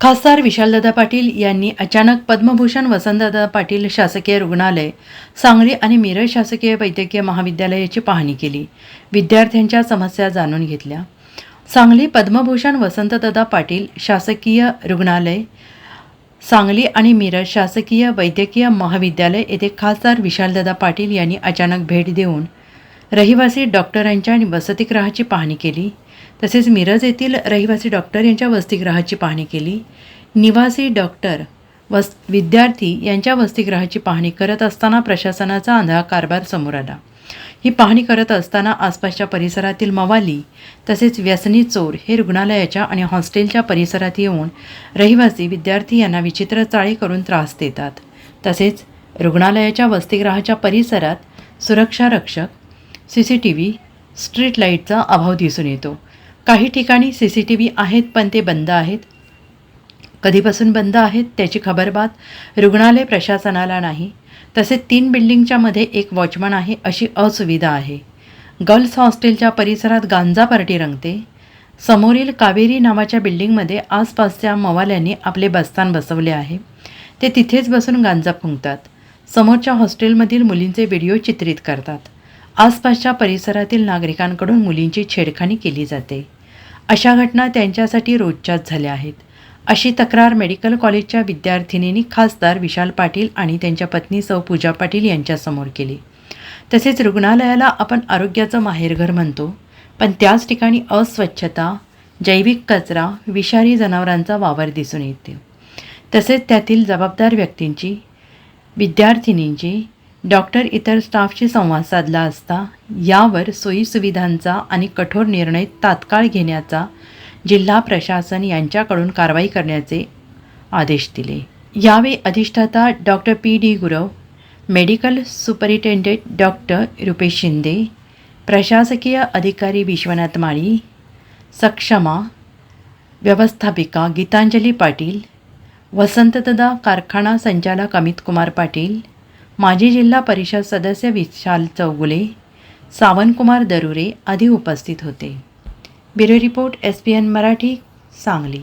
खासदार विशालदादा पाटील यांनी अचानक पद्मभूषण वसंतदादा पाटील शासकीय रुग्णालय सांगली आणि मिरज शासकीय वैद्यकीय महाविद्यालयाची पाहणी केली. विद्यार्थ्यांच्या समस्या जाणून घेतल्या. सांगली पद्मभूषण वसंतदादा पाटील शासकीय रुग्णालय सांगली आणि मिरज शासकीय वैद्यकीय महाविद्यालय येथे खासदार विशालदादा पाटील यांनी अचानक भेट देऊन रहिवासी डॉक्टरांच्या आणि वसतिगृहाची पाहणी केली. तसेच मिरज येथील रहिवासी डॉक्टर यांच्या वसतिगृहाची पाहणी केली. निवासी डॉक्टर वस विद्यार्थी यांच्या वसतिगृहाची पाहणी करत असताना प्रशासनाचा आंधळा कारभार समोर आला. ही पाहणी करत असताना आसपासच्या परिसरातील मवाली तसेच व्यसनी चोर हे रुग्णालयाच्या आणि हॉस्टेलच्या परिसरात येऊन रहिवासी विद्यार्थी यांना विचित्र चाळी करून त्रास देतात. तसेच रुग्णालयाच्या वसतिगृहाच्या परिसरात सुरक्षा रक्षक C C T V street लाईटचा अभाव दिसून येतो. काही ठिकाणी सी सी टी व्ही आहेत पण ते बंद आहेत. कधीपासून बंद आहेत त्याची खबरबात रुग्णालय प्रशासनाला नाही. तसेच तीन बिल्डिंगच्या मध्ये एक वॉचमन आहे अशी असुविधा आहे. गर्ल्स हॉस्टेलच्या परिसरात गांजा पार्टी रंगते. समोरील कावेरी नावाच्या बिल्डिंगमध्ये आसपासच्या मवाल्यांनी आपले बस्तान बसवले आहे. ते तिथेच बसून गांजा फुंकतात. समोरच्या हॉस्टेलमधील मुलींचे व्हिडिओ चित्रित करतात. आसपासच्या परिसरातील नागरिकांकडून मुलींची छेडखानी केली जाते. अशा घटना त्यांच्यासाठी रोजच्याच झाल्या आहेत. अशी तक्रार मेडिकल कॉलेजच्या विद्यार्थिनींनी खासदार विशाल पाटील आणि त्यांच्या पत्नी सौ पूजा पाटील यांच्यासमोर केली. तसेच रुग्णालयाला आपण आरोग्याचं माहेरघर म्हणतो पण त्याच ठिकाणी अस्वच्छता जैविक कचरा विषारी जनावरांचा वावर दिसून येते. तसेच त्यातील जबाबदार व्यक्तींची विद्यार्थिनींची डॉक्टर इतर स्टाफशी संवाद साधला असता यावर सोयीसुविधांचा आणि कठोर निर्णय तात्काळ घेण्याचा जिल्हा प्रशासन यांच्याकडून कारवाई करण्याचे आदेश दिले. यावेळी अधिष्ठाता doctor P D Gurav medical superintendent doctor Rupesh Shinde प्रशासकीय अधिकारी विश्वनाथ माळी सक्षमा व्यवस्थापिका गीतांजली पाटील वसंतदा कारखाना संचालक अमित कुमार पाटील माजी जिल्हा परिषद सदस्य विशाल चौगुले सावनकुमार दरुरे आदी उपस्थित होते. Bureau report S P N Marathi Sangli.